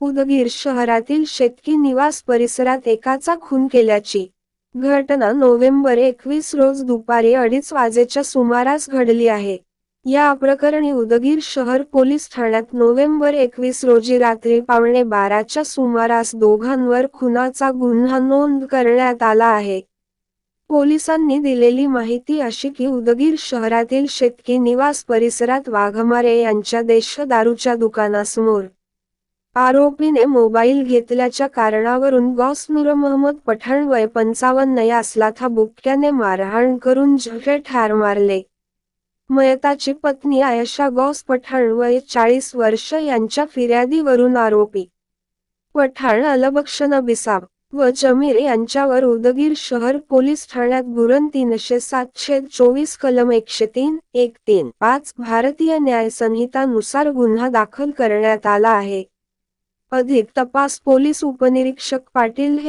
उदगीर शहरातील शेतकी निवास परिसरात एकाचा खून केल्याची घटना नोव्हेंबर एकवीस रोज दुपारी अडीच वाजेच्या सुमारास घडली आहे. या प्रकरणी उदगीर शहर पोलीस ठाण्यात नोव्हेंबर एकवीस रोजी रात्री पावणे बाराच्या सुमारास दोघांवर खुनाचा गुन्हा नोंद करण्यात आला आहे. पोलिसांनी दिलेली माहिती अशी की उदगीर शहरातील शेतकी निवास परिसरात वाघमारे यांच्या देश दारूच्या दुकानासमोर आरोपीने मोबाईल घेतल्याच्या कारणावरून गॉस नूर मोहम्मद पठाण वय पंचावन्न यासला था बुक्क्याने मारहाण करून जखे ठार मारले. मयताची पत्नी आयशा गॉस पठाण वय चाळीस वर्ष यांच्या फिर्यादीवरून आरोपी. पठाण अलबक्षण बिसाब व जमीर यांच्यावर उदगीर शहर पोलीस ठाण्यात गुरण तीनशे सातशे चोवीस कलम एकशे तीन एक तीन पाच भारतीय न्यायसंहितानुसार गुन्हा दाखल करण्यात आला आहे. अधिक तपास पोलीस उपनिरीक्षक पाटील हे